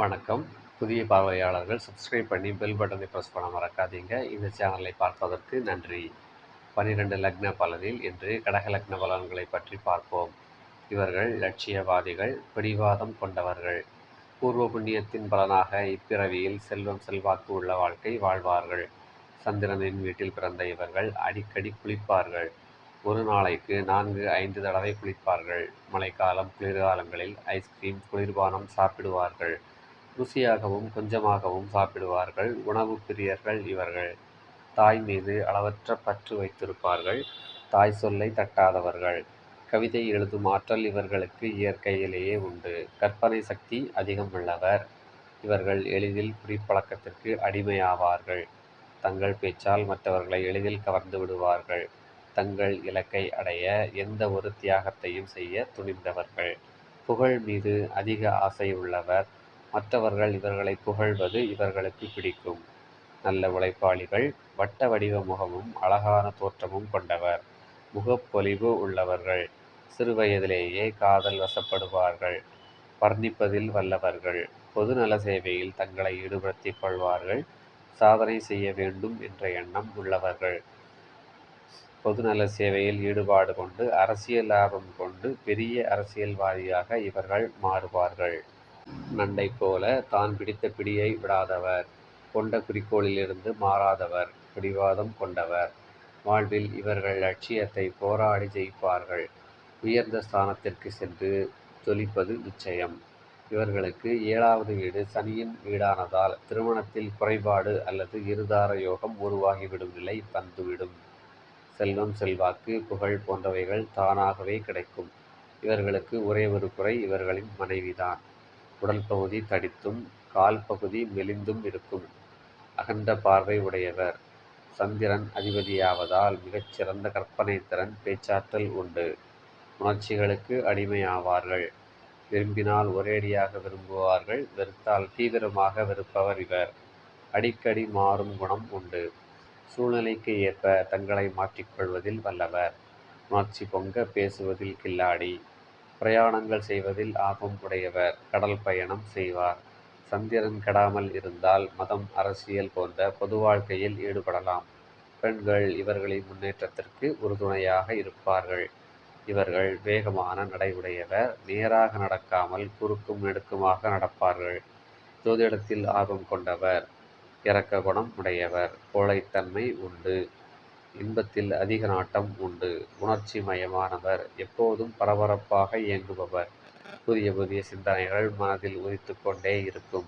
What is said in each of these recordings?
வணக்கம். புதிய பார்வையாளர்கள் சப்ஸ்கிரைப் பண்ணி பெல் பட்டனை ப்ரெஸ் பண்ண மறக்காதீங்க. இந்த சேனலை பார்ப்பதற்கு நன்றி. பன்னிரண்டு லக்ன பலனில் இன்று கடக லக்ன பலன்களை பற்றி பார்ப்போம். இவர்கள் லட்சியவாதிகள் பிடிவாதம் கொண்டவர்கள். பூர்வ புண்ணியத்தின் பலனாக இப்பிறவியில் செல்வம் செல்வாக்கு உள்ள வாழ்க்கை வாழ்வார்கள். சந்திரனின் வீட்டில் பிறந்த இவர்கள் அடிக்கடி குளிப்பார்கள். ஒரு நாளைக்கு நான்கு ஐந்து தடவை குளிப்பார்கள். மழைக்காலம் குளிர்காலங்களில் ஐஸ்கிரீம் குளிர்பானம் சாப்பிடுவார்கள். ருசியாகவும் கொஞ்சமாகவும் சாப்பிடுவார்கள். உணவு பிரியர்கள் இவர்கள். தாய் மீது அளவற்ற பற்று வைத்திருப்பார்கள். தாய் சொல்லை தட்டாதவர்கள். கவிதை எழுதும் ஆற்றல் இவர்களுக்கு இயற்கையிலேயே உண்டு. கற்பனை சக்தி அதிகம் உள்ளவர். இவர்கள் எளிதில் குடிப்பழக்கத்திற்கு அடிமையாவார்கள். தங்கள் பேச்சால் மற்றவர்களை எளிதில் கவர்ந்து விடுவார்கள். தங்கள் இலக்கை அடைய எந்த ஒரு தியாகத்தையும் செய்ய துணிந்தவர்கள். புகழ் மீது அதிக ஆசை உள்ளவர். மற்றவர்கள் இவர்களை புகழ்வது இவர்களுக்கு பிடிக்கும். நல்ல உழைப்பாளிகள் வட்ட வடிவ முகமும் அழகான தோற்றமும் கொண்டவர். முகப்பொலிவு உள்ளவர்கள் சிறுவயதிலேயே காதல் வசப்படுவார்கள். வர்ணிப்பதில் வல்லவர்கள் பொதுநல சேவையில் தங்களை ஈடுபடுத்திக் கொள்வார்கள். சாதனை செய்ய வேண்டும் என்ற எண்ணம் உள்ளவர்கள். பொதுநல சேவையில் ஈடுபாடு கொண்டு அரசியல் லாபம் கொண்டு பெரிய அரசியல்வாதியாக இவர்கள் மாறுவார்கள். நண்டை போல தான் பிடித்த பிடியை விடாதவர். கொண்ட குறிக்கோளிலிருந்து மாறாதவர். பிடிவாதம் கொண்டவர். வாழ்வில் இவர்கள் லட்சியத்தை போராடி ஜெயிப்பார்கள். உயர்ந்த ஸ்தானத்திற்கு சென்று ஜொலிப்பது நிச்சயம். இவர்களுக்கு ஏழாவது வீடு சனியின் வீடானதால் திருமணத்தில் குறைபாடு அல்லது இருதார யோகம் உருவாகிவிடும் நிலை வந்துவிடும் செல்வம் செல்வாக்கு புகழ் போன்றவைகள் தானாகவே கிடைக்கும். இவர்களுக்கு ஒரே ஒரு குறை இவர்களின் மனைவிதான். உடல் பகுதி தடித்தும் கால் பகுதி மெலிந்தும் இருக்கும். அகண்ட பார்வை உடையவர். சந்திரன் அதிபதியாவதால் மிகச்சிறந்த கற்பனை திறன் பேச்சாற்றல் உண்டு. உணர்ச்சிகளுக்கு அடிமையாவார்கள். விரும்பினால் ஒரேடியாக விரும்புவார்கள். வெறுத்தால் தீவிரமாக வெறுப்பவர் இவர். அடிக்கடி மாறும் குணம் உண்டு. சூழ்நிலைக்கு ஏற்ப தங்களை மாற்றிக்கொள்வதில் வல்லவர். உணர்ச்சி பொங்க பேசுவதில் கில்லாடி. பிரயாணங்கள் செய்வதில் ஆர்வம் உடையவர் கடல் பயணம் செய்வார். சந்திரன் கெடாமல் இருந்தால் மதம் அரசியல் போன்ற பொது வாழ்க்கையில் ஈடுபடலாம். பெண்கள் இவர்களின் முன்னேற்றத்திற்கு உறுதுணையாக இருப்பார்கள். இவர்கள் வேகமான நடைவுடையவர் நேராக நடக்காமல் குறுக்கும் நெடுக்குமாக நடப்பார்கள். ஜோதிடத்தில் ஆர்வம் கொண்டவர் இறக்க குணம் உடையவர் கோழைத்தன்மை உண்டு. இன்பத்தில் அதிக நாட்டம் உண்டு. உணர்ச்சி மயமானவர் எப்போதும் பரபரப்பாக இயங்குபவர். புதிய புதிய சிந்தனைகள் மனதில் உதித்து கொண்டே இருக்கும்.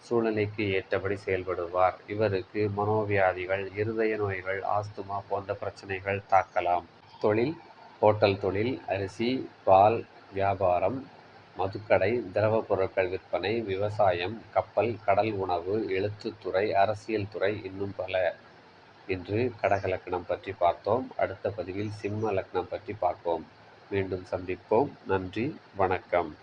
சூழ்நிலைக்கு ஏற்றபடி செயல்படுவார். இவருக்கு மனோவியாதிகள் இருதய நோய்கள் ஆஸ்துமா போன்ற பிரச்சனைகள் தாக்கலாம். தொழில் ஹோட்டல் தொழில் அரிசி பால் வியாபாரம் மதுக்கடை திரவ பொருட்கள் விற்பனை விவசாயம் கப்பல் கடல் உணவு எழுத்துத்துறை அரசியல் துறை இன்னும் பல. இன்று கடக லக்னம் பற்றி பார்த்தோம். அடுத்த பதிவில் சிம்ம லக்னம் பற்றி பார்ப்போம். மீண்டும் சந்திப்போம். நன்றி. வணக்கம்.